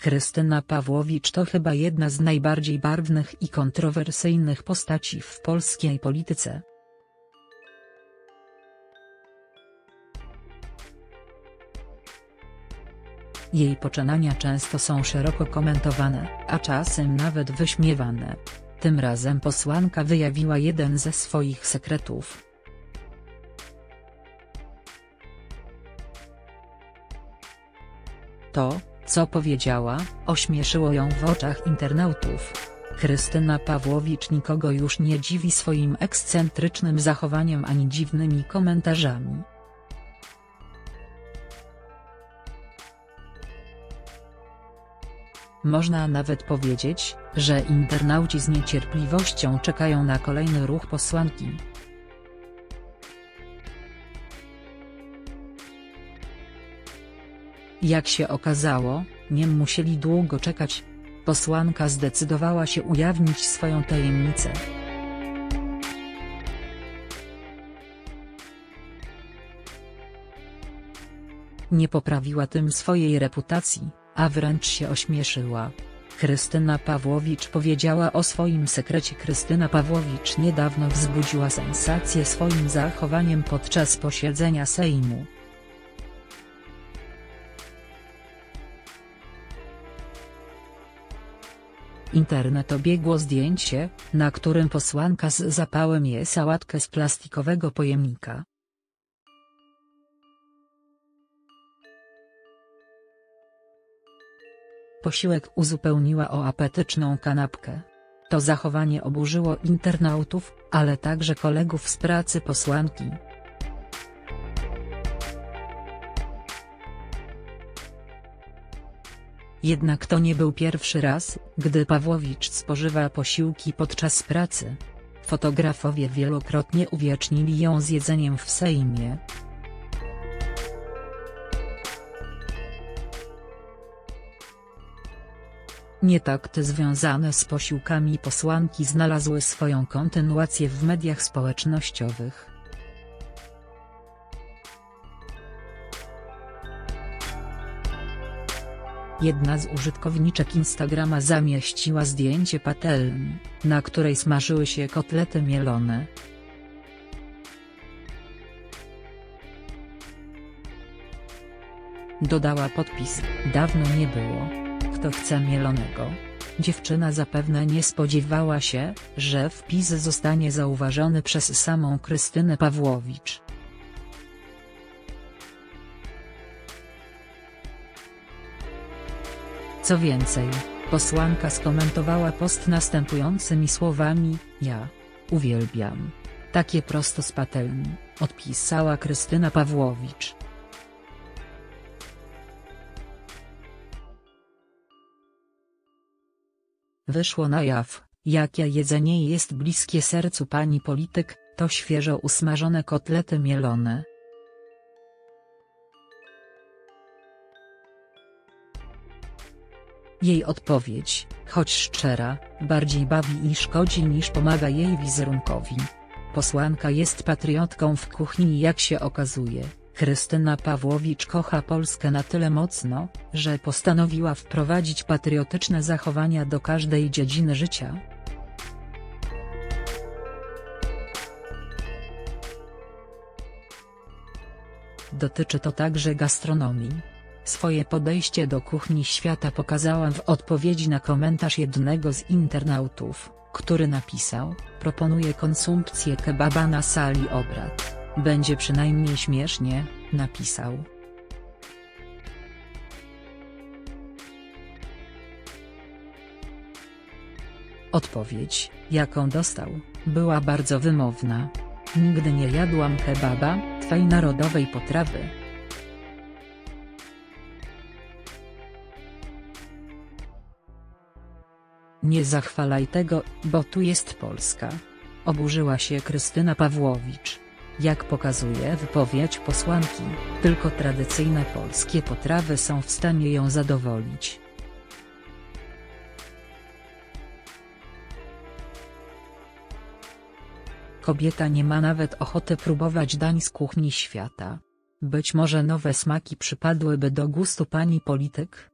Krystyna Pawłowicz to chyba jedna z najbardziej barwnych i kontrowersyjnych postaci w polskiej polityce. Jej poczynania często są szeroko komentowane, a czasem nawet wyśmiewane. Tym razem posłanka wyjawiła jeden ze swoich sekretów. To, co powiedziała, ośmieszyło ją w oczach internautów. Krystyna Pawłowicz nikogo już nie dziwi swoim ekscentrycznym zachowaniem ani dziwnymi komentarzami. Można nawet powiedzieć, że internauci z niecierpliwością czekają na kolejny ruch posłanki. Jak się okazało, nie musieli długo czekać. Posłanka zdecydowała się ujawnić swoją tajemnicę. Nie poprawiła tym swojej reputacji, a wręcz się ośmieszyła. Krystyna Pawłowicz powiedziała o swoim sekrecie Krystyna Pawłowicz niedawno wzbudziła sensację swoim zachowaniem podczas posiedzenia Sejmu. Internet obiegło zdjęcie, na którym posłanka z zapałem je sałatkę z plastikowego pojemnika. Posiłek uzupełniła o apetyczną kanapkę. To zachowanie oburzyło internautów, ale także kolegów z pracy posłanki. Jednak to nie był pierwszy raz, gdy Pawłowicz spożywa posiłki podczas pracy. Fotografowie wielokrotnie uwiecznili ją z jedzeniem w Sejmie. Nietakty związane z posiłkami posłanki znalazły swoją kontynuację w mediach społecznościowych. Jedna z użytkowniczek Instagrama zamieściła zdjęcie patelni, na której smażyły się kotlety mielone. Dodała podpis, dawno nie było. Kto chce mielonego? Dziewczyna zapewne nie spodziewała się, że wpis zostanie zauważony przez samą Krystynę Pawłowicz. Co więcej, posłanka skomentowała post następującymi słowami, ja. Uwielbiam. Takie prosto z patelni, odpisała Krystyna Pawłowicz. Wyszło na jaw, jakie jedzenie jest bliskie sercu pani polityk, to świeżo usmażone kotlety mielone. Jej odpowiedź, choć szczera, bardziej bawi i szkodzi niż pomaga jej wizerunkowi. Posłanka jest patriotką w kuchni jak się okazuje, Krystyna Pawłowicz kocha Polskę na tyle mocno, że postanowiła wprowadzić patriotyczne zachowania do każdej dziedziny życia. Dotyczy to także gastronomii. Swoje podejście do kuchni świata pokazałam w odpowiedzi na komentarz jednego z internautów, który napisał, proponuję konsumpcję kebaba na sali obrad. Będzie przynajmniej śmiesznie, napisał. Odpowiedź, jaką dostał, była bardzo wymowna. Nigdy nie jadłam kebaba, twej narodowej potrawy. Nie zachwalaj tego, bo tu jest Polska. Oburzyła się Krystyna Pawłowicz. Jak pokazuje wypowiedź posłanki, tylko tradycyjne polskie potrawy są w stanie ją zadowolić. Kobieta nie ma nawet ochoty próbować dań z kuchni świata. Być może nowe smaki przypadłyby do gustu pani polityk?